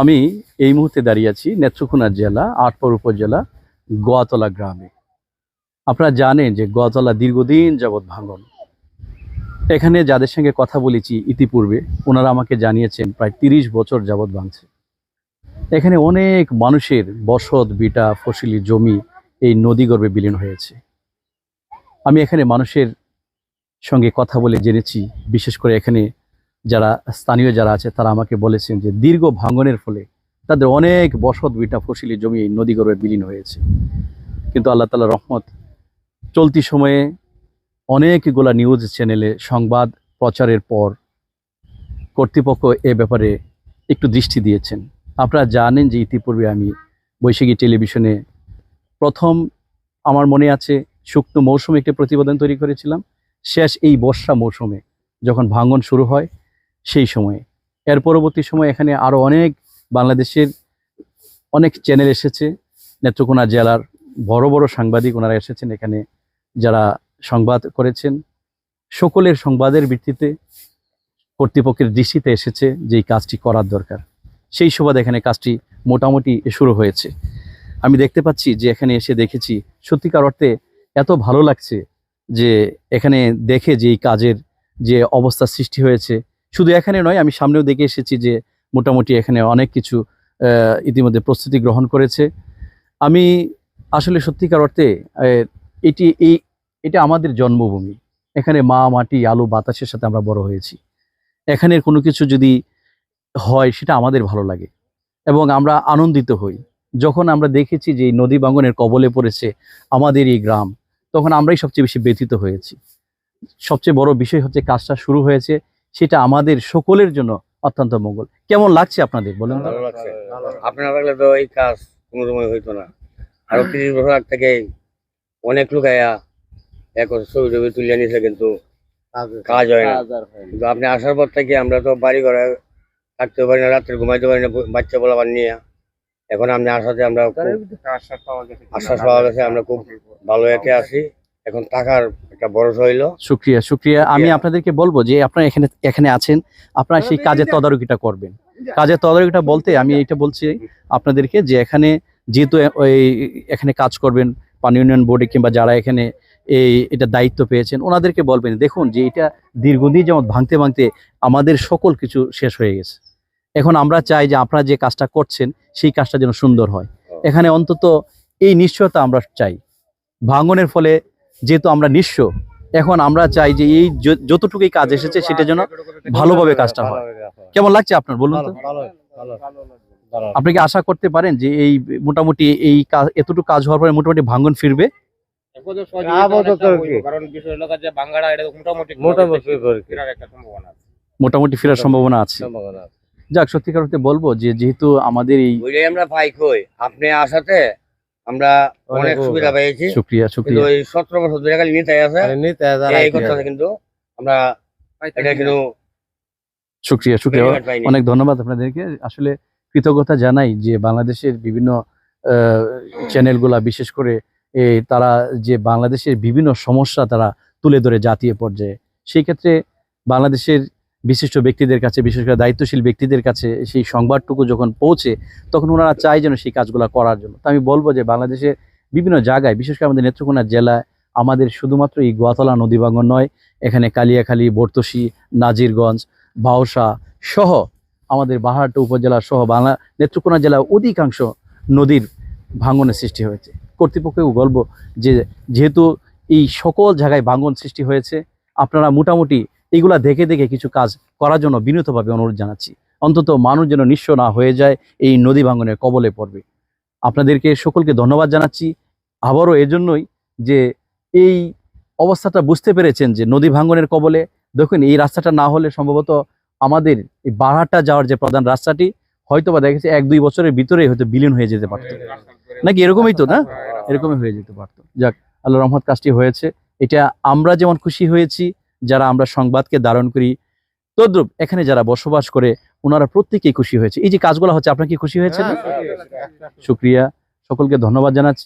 আমি এই মুহূর্তে দাঁড়িয়ে আছি নেত্রকোনা জেলা আটপর উপজেলা, গোয়াতলা গ্রামে। আপনারা জানেন যে গোয়াতলা দীর্ঘদিন যাবৎ ভাঙন। এখানে যাদের সঙ্গে কথা বলেছি ইতিপূর্বে, ওনারা আমাকে জানিয়েছেন প্রায় তিরিশ বছর যাবৎ ভাঙছে। এখানে অনেক মানুষের বসত, বিটা, ফসলি জমি এই নদীগর্ভে বিলীন হয়েছে। আমি এখানে মানুষের সঙ্গে কথা বলে জেনেছি, বিশেষ করে এখানে যারা স্থানীয় যারা আছে, তারা আমাকে বলেছেন যে দীর্ঘ ভাঙনের ফলে তাদের অনেক বসত বিটা ফসিলি জমি এই নদীগর্ভে বিলীন হয়েছে। কিন্তু আল্লাহ তালা রহমত, চলতি সময়ে অনেকগুলা নিউজ চ্যানেলে সংবাদ প্রচারের পর কর্তৃপক্ষ এ ব্যাপারে একটু দৃষ্টি দিয়েছেন। আপনারা জানেন যে ইতিপূর্বে আমি বৈশাখী টেলিভিশনে প্রথম আমার মনে আছে শুকনো মৌসুমে একটি প্রতিবেদন তৈরি করেছিলাম। শেষ এই বর্ষা মৌসুমে যখন ভাঙন শুরু হয় সেই সময়ে। এর পরবর্তী সময়ে এখানে আরও অনেক বাংলাদেশের অনেক চ্যানেল এসেছে। নেত্রকোনা জেলার বড় বড় সাংবাদিক ওনারা এসেছেন এখানে, যারা সংবাদ করেছেন। সকলের সংবাদের ভিত্তিতে কর্তৃপক্ষের দৃষ্টিতে এসেছে যে কাজটি করার দরকার। সেই সুবাদে এখানে কাজটি মোটামুটি শুরু হয়েছে। আমি দেখতে পাচ্ছি যে এখানে এসে দেখেছি, সত্যিকার অর্থে এত ভালো লাগছে যে এখানে দেখে যে এই কাজের যে অবস্থা সৃষ্টি হয়েছে শুধু এখানে নয়, আমি সামনেও দেখে এসেছি যে মোটামুটি এখানে অনেক কিছু ইতিমধ্যে প্রস্তুতি গ্রহণ করেছে। আমি আসলে সত্যিকার অর্থে এটি, এই, এটা আমাদের জন্মভূমি। এখানে মা, মাটি, আলো, বাতাসের সাথে আমরা বড় হয়েছি। এখানের কোনো কিছু যদি হয়, সেটা আমাদের ভালো লাগে এবং আমরা আনন্দিত হই। যখন আমরা দেখেছি যে এই নদী বাঙ্গনের কবলে পড়েছে আমাদের এই গ্রাম, তখন আমরাই সবচেয়ে বেশি ব্যথিত হয়েছি। সবচেয়ে বড় বিষয় হচ্ছে কাজটা শুরু হয়েছে সেটা আমাদের সকলের জন্য অত্যন্ত মঙ্গল। কেমন লাগছে আপনাদের বলেন তো? ভালো লাগছে। আপনি না থাকলে তো এই কাজ কোনো সময় হইতো না। আরও তিরিশ বছর আগ থেকে অনেক লোক আয়া এক ছবি টবি তুলে নিয়েছে কিন্তু কাজ হয় না। কিন্তু আপনি আসার পর থেকে আমরা তো বাড়ি ঘরে থাকতে পারি না রাত্রে ঘুমাইতে পারি না বাচ্চা বলাবার নিয়ে। এখন আপনি আসাতে আমরা আশ্বাস পাওয়া গেছে। আমরা খুব ভালো একে আছি। এখন টাকার একটা বড় হইল। শুক্রিয়া শুক্রিয়া। আমি আপনাদেরকে বলব যে আপনারা এখানে এখানে আছেন আপনারা সেই কাজের তদারকিটা করবেন। কাজের তদারকিটা বলতে আমি এটা বলছি আপনাদেরকে যে এখানে যেহেতু ওই এখানে কাজ করবেন পানি ইউনিয়ন বোর্ডে কিংবা যারা এখানে এই এটা দায়িত্ব পেয়েছেন ওনাদেরকে বলবেন দেখুন যে এটা দীর্ঘদিন যেমন ভাঙতে ভাঙতে আমাদের সকল কিছু শেষ হয়ে গেছে। এখন আমরা চাই যে আপনারা যে কাজটা করছেন সেই কাজটা যেন সুন্দর হয়। এখানে অন্তত এই নিশ্চয়তা আমরা চাই। ভাঙনের ফলে যেহেতু আমরা নিঃস্ব এখন আমরা চাই যে এই যতটুকুই কাজ এসেছে সেটা যেন ভালোভাবে কাজটা হয়। কেমন লাগছে আপনার বলুন তো আপনি কি আশা করতে পারেন যে এই মোটামুটি এই কাজ এতটুকু কাজ হওয়ার পরে মোটামুটি ভাঙ্গন ফিরবে মোটামুটি। ফেরার সম্ভাবনা আছে মোটামুটি ফেরার সম্ভাবনা আছে সম্ভাবনা আছে। যাক সত্যিকার বলব যে যেহেতু আমাদের এই আমরা পাই কই আপনি আসাতে আমরা অনেক সুবিধা পেয়েছি। শুক্রিয়া কিন্তু শুক্রিয়া। ওই সতেরো বছর ধরে খালি নিতে আছে। নিতে এই আইডিয়া। কিন্তু আমরা এটা কিন্তু শুক্রিয়া শুক্রিয়া। অনেক ধন্যবাদ আপনাদেরকে। আসলে কৃতজ্ঞতা জানাই যে বাংলাদেশের বিভিন্ন আহ, চ্যানেলগুলা বিশেষ করে এই তারা যে বাংলাদেশের বিভিন্ন সমস্যা তারা তুলে ধরে জাতীয় পর্যায়ে। সেই ক্ষেত্রে বাংলাদেশের বিশিষ্ট ব্যক্তিদের কাছে, বিশেষ করে দায়িত্বশীল ব্যক্তিদের কাছে সেই সংবাদটুকু যখন পৌঁছে, তখন ওনারা চায় যেন সেই কাজগুলো করার জন্য। তো আমি বলব যে বাংলাদেশের বিভিন্ন জায়গায়, বিশেষ করে আমাদের নেত্রকোনা জেলায়, আমাদের শুধুমাত্র এই গোয়াতলা নদী ভাঙন নয়, এখানে কালিয়াখালী বর্তসী নাজিরগঞ্জ, বাউসা সহ আমাদের বাহারটা উপজেলা সহ বাংলা, নেত্রকোনা জেলার অধিকাংশ নদীর ভাঙনের সৃষ্টি হয়েছে। কর্তৃপক্ষকে বলব যে যেহেতু এই সকল জায়গায় ভাঙন সৃষ্টি হয়েছে, আপনারা মোটামুটি এইগুলা দেখে দেখে কিছু কাজ করার জন্য বিনীতভাবে অনুরোধ জানাচ্ছি। অন্তত মানুষ যেন নিঃস্ব না হয়ে যায়, এই নদী ভাঙনের কবলে পড়বে। আপনাদেরকে সকলকে ধন্যবাদ জানাচ্ছি। আবারও এজন্যই যে এই অবস্থাটা বুঝতে পেরেছেন যে নদী ভাঙনের কবলে, দেখুন এই রাস্তাটা না হলে সম্ভবত আমাদের এই বারহাট্টা যাওয়ার যে প্রধান রাস্তাটি হয়তো বা দেখেছে এক দুই বছরের ভিতরে হয়তো বিলীন হয়ে যেতে পারতো। নাকি এরকমই তো, না? এরকমই হয়ে যেতে পারতো। যাক আল্লাহ রহমত কাজটি হয়েছে। এটা আমরা যেমন খুশি হয়েছি যারা আমরা সংবাদকে ধারণ করি তদ্রুপ এখানে যারা বসবাস করে ওনারা প্রত্যেকেই খুশি হয়েছে। এই যে কাজগুলো হচ্ছে আপনার কি খুশি হয়েছে না? হ্যাঁ, শুক্রিয়া। সকলকে ধন্যবাদ জানাচ্ছি।